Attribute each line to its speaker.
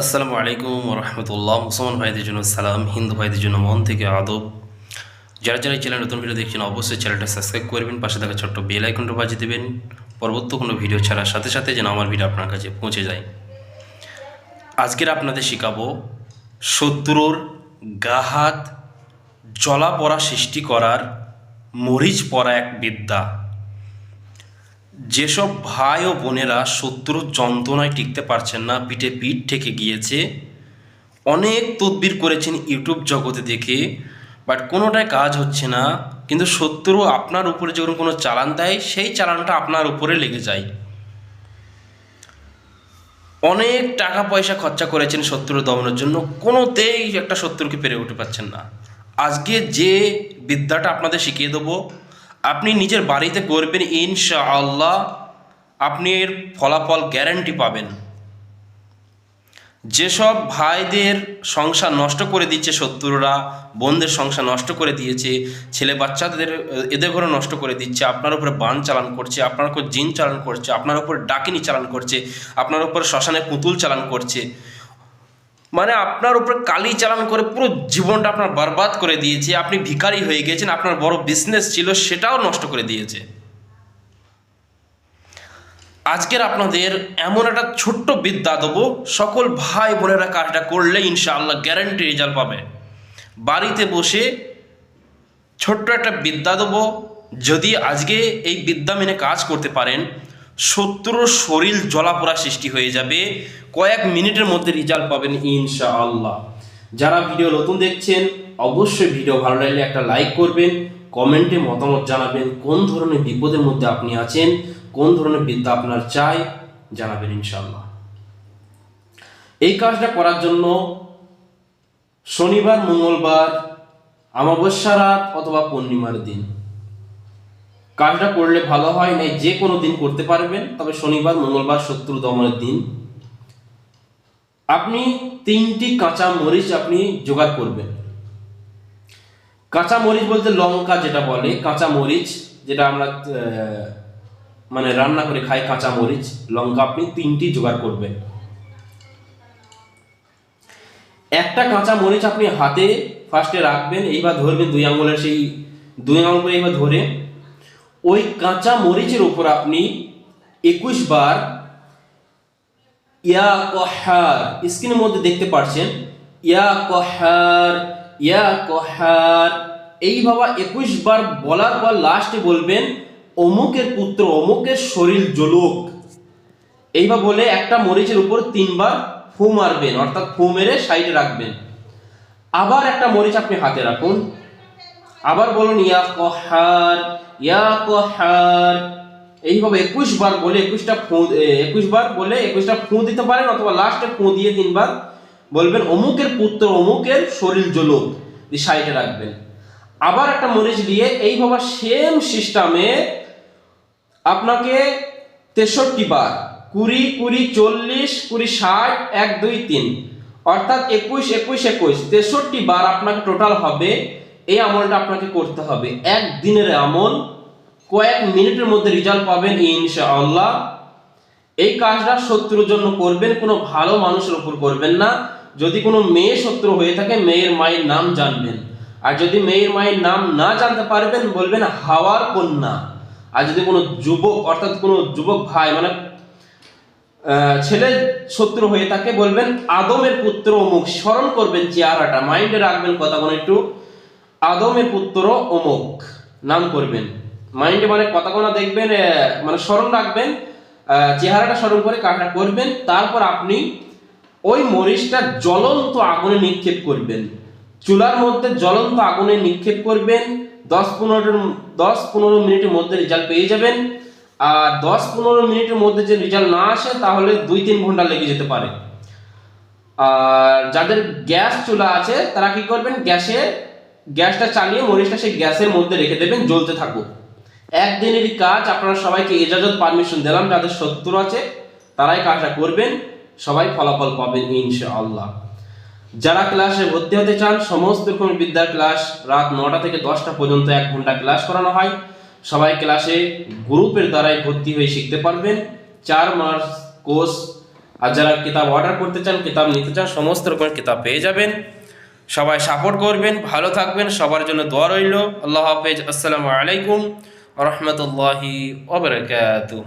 Speaker 1: আসসালামু আলাইকুম রহমতুল্লাহ মুসলমান ভাইদের জন্য সালাম, হিন্দু ভাইদের জন্য মন থেকে আদব। যারা যারা চ্যানেল নতুন ভিডিও দেখছেন, অবশ্যই চ্যানেলটা সাবস্ক্রাইব করবেন, পাশে থাকা ছোট্ট বেল আইকনটা বাজিয়ে দেবেন। পরবর্তী কোনো ভিডিও ছাড়ার সাথে সাথে যেন আমার ভিডিও আপনার কাছে পৌঁছে যায়। আজকের আপনাদের শেখাবো শত্রুর গাহাত জলা পড়া সৃষ্টি করার মরিচ পড়া এক বিদ্যা। যেসব ভাই ও বোনেরা শত্রুর যন্ত্রণায় টিকতে পারছেন না, পিঠে পিঠ থেকে গিয়েছে। অনেক তদবির করেছেন ইউটিউব জগতে দেখে, বাট কোনোটাই কাজ হচ্ছে না। কিন্তু শত্রু আপনার উপরে যখন কোনো চালান দেয়, সেই চালানটা আপনার উপরে লেগে যায়। অনেক টাকা পয়সা খরচা করেছেন শত্রু দমনের জন্য, কোনোতেই একটা শত্রুকে পেরে উঠতে পারছেন না। আজকে যে বিদ্যাটা আপনাদের শিখিয়ে দেবো আপনি নিজের বাড়িতে করবেন, ইনশাআল্লাহ আপনি এর ফলাফল গ্যারান্টি পাবেন। যেসব ভাইদের সংসার নষ্ট করে দিচ্ছে শত্রুরা, বোনদের সংসার নষ্ট করে দিয়েছে, ছেলে বাচ্চাদের, এদের ঘরে নষ্ট করে দিচ্ছে, আপনার উপরে বান চালান করছে, আপনার উপর জিন চালান করছে, আপনার উপর ডাকিনি চালান করছে, আপনার উপর শ্মশানে পুতুল চালান করছে মানে আপনার উপরে কালি চালান করে পুরো জীবনটা আপনার বরবাদ করে দিয়েছে, আপনি ভিখারি হয়ে গেছেন, আপনার বড় বিজনেস ছিল, সেটাও নষ্ট করে দিয়েছে। আজকের আপনাদের এমন একটা ছোট্ট বিদ্যা দেবো, সকল ভাই বোনেরা কাজটা করলে ইনশাআল্লাহ গ্যারান্টি রেজাল্ট পাবে। বাড়িতে বসে ছোট্ট একটা বিদ্যা দেবো, যদি আজকে এই বিদ্যা মেনে কাজ করতে পারেন শত্রুর শরীর জলাপোড়া সৃষ্টি হয়ে যাবে। কয়েক মিনিটের মধ্যে রেজাল্ট পাবেন ইনশাআল্লাহ। যারা ভিডিও নতুন দেখছেন, অবশ্যই ভিডিও ভালো লাগলে একটা লাইক করবেন কমেন্টে মতামত জানাবেন, কোন ধরনের বিপদের মধ্যে আপনি আছেন, কোন ধরনের বিদ্যা আপনার চাই, জানাবেন ইনশাআল্লাহ। এই কাজটা করার জন্য শনিবার, মঙ্গলবার, অমাবস্যা রাত অথবা পূর্ণিমার দিন। কাজটা করলে ভালো হয়, নাই যে কোনো দিন করতে পারবেন, তবে শনিবার, মঙ্গলবার, শত্রু দমনের দিন। আপনি তিনটি কাঁচা মরিচ আপনি জোগাড় করবেন। কাঁচা মরিচ বলতে লঙ্কা যেটা বলে, কাঁচা মরিচ যেটা আমরা মানে রান্না করে খাই, কাঁচা মরিচ, লঙ্কা আপনি তিনটি জোগাড় করবেন। একটা কাঁচা মরিচ আপনি হাতে ফার্স্টে রাখবেন, এইবার ধরবেন দুই আঙুলের সেই, দুই আঙুল করে এইবার ধরে ওই কাঁচা মরিচের উপর আপনি একুশ বার ইয়া কহার স্ক্রিনের মধ্যে দেখতে পাচ্ছেন ইয়া কহার ইয়া কহার এইভাবে একুশ বার বলার পর লাস্টে বলবেন, অমুকের পুত্র, অমুকের শরীর জলুক। এইভাবে বলে একটা মরিচের উপর তিনবার ফু মারবেন, অর্থাৎ ফু মেরে সাইডে রাখবেন। আবার একটা মরিচ আপনি হাতে রাখুন আবার বলুন, ইয়া কহার ইয়া কহার। এইভাবে একুশ বার বলে একুশটা ফু একুশ বার বলে একুশটা ফু দিতে পারেন অথবা লাস্টে ফু দিয়ে তিনবার বলবেন, অমুকের পুত্র, অমুকের শরীর জ্বলুক। দিয়ে সাইডে রাখবেন। আবার একটা মরিচ দিয়ে এইভাবে সেম সিস্টেমে আপনাকে তেষট্টি বার, কুড়ি কুড়ি, চল্লিশ, কুড়ি, ষাট, এক, দুই, তিন, অর্থাৎ একুশ একুশ একুশ, তেষট্টি বার আপনাকে টোটাল হবে এই আমলটা আপনাকে করতে হবে। এক দিনের আমল, কয়েক মিনিটের মধ্যে রেজাল্ট পাবেন ইনশাআল্লাহ। এই কাজটা শত্রুর জন্য করবেন, কোনো ভালো মানুষের উপর করবেন না। যদি কোনো মেয়ে শত্রু হয়ে থাকে, মেয়ের মায়ের নাম জানবেন। আর যদি মেয়ের মায়ের নাম না জানতে পারবেন, বলবেন হাওয়ার কন্যা। আর যদি কোনো যুবক, অর্থাৎ কোনো যুবক ভাই মানে ছেলে শত্রু হয়ে থাকে, বলবেন আদমের পুত্র অমুক, স্মরণ করবেন চেহারাটা, মাইন্ডে রাখবেন কথা কোনো একটু। আদমের পুত্র অমুক। নাম করবেন। মাইন্ডে মানে কথা কোনো দেখবেন মানে স্মরণ রাখবেন চেহারাটা স্মরণ করে কাজটা করবেন, তারপর আপনি ওই মরিচটা জ্বলন্ত আগুনে নিক্ষেপ করবেন। চুলার মধ্যে জ্বলন্ত আগুনে নিক্ষেপ করবেন, দশ পনেরো দশ পনেরো মিনিটের মধ্যে রেজাল্ট পেয়ে যাবেন। আর দশ পনেরো মিনিটের মধ্যে যে রেজাল্ট না আসে, তাহলে দুই তিন ঘণ্টা লেগে যেতে পারে। আর যাদের গ্যাস চুলা আছে, তারা কি করবেন? গ্যাসে গ্যাসটা চালিয়ে মরিচটা সেই গ্যাসের মধ্যে রেখে দেবেন, জ্বলতে থাকুক। একদিনেরই কাজ আপনারা সবাইকে এজাজত, পারমিশন দিলাম, যাদের শত্রু আছে, তারাই কাজটা করবেন, সবাই ফলাফল পাবেন ইনশাআল্লাহ। যারা ক্লাসে ভর্তি হতে চান, সমস্ত রকম বিদ্যার ক্লাস রাত নটা থেকে দশটা পর্যন্ত এক ঘণ্টা ক্লাস করানো হয়। সবাই ক্লাসে গ্রুপের দ্বারাই ভর্তি হয়ে শিখতে পারবেন। চার মাস কোর্স, আর যারা কিতাব অর্ডার করতে চান, কিতাব নিতে চান, সমস্ত রকমের কিতাব পেয়ে যাবেন। সবাই সাপোর্ট করবেন, ভালো থাকবেন, সবার জন্য দোয়া রইল। আল্লাহ হাফেজ, আসসালামু আলাইকুম রহমতুল্লাহি ওবরাকাতুহ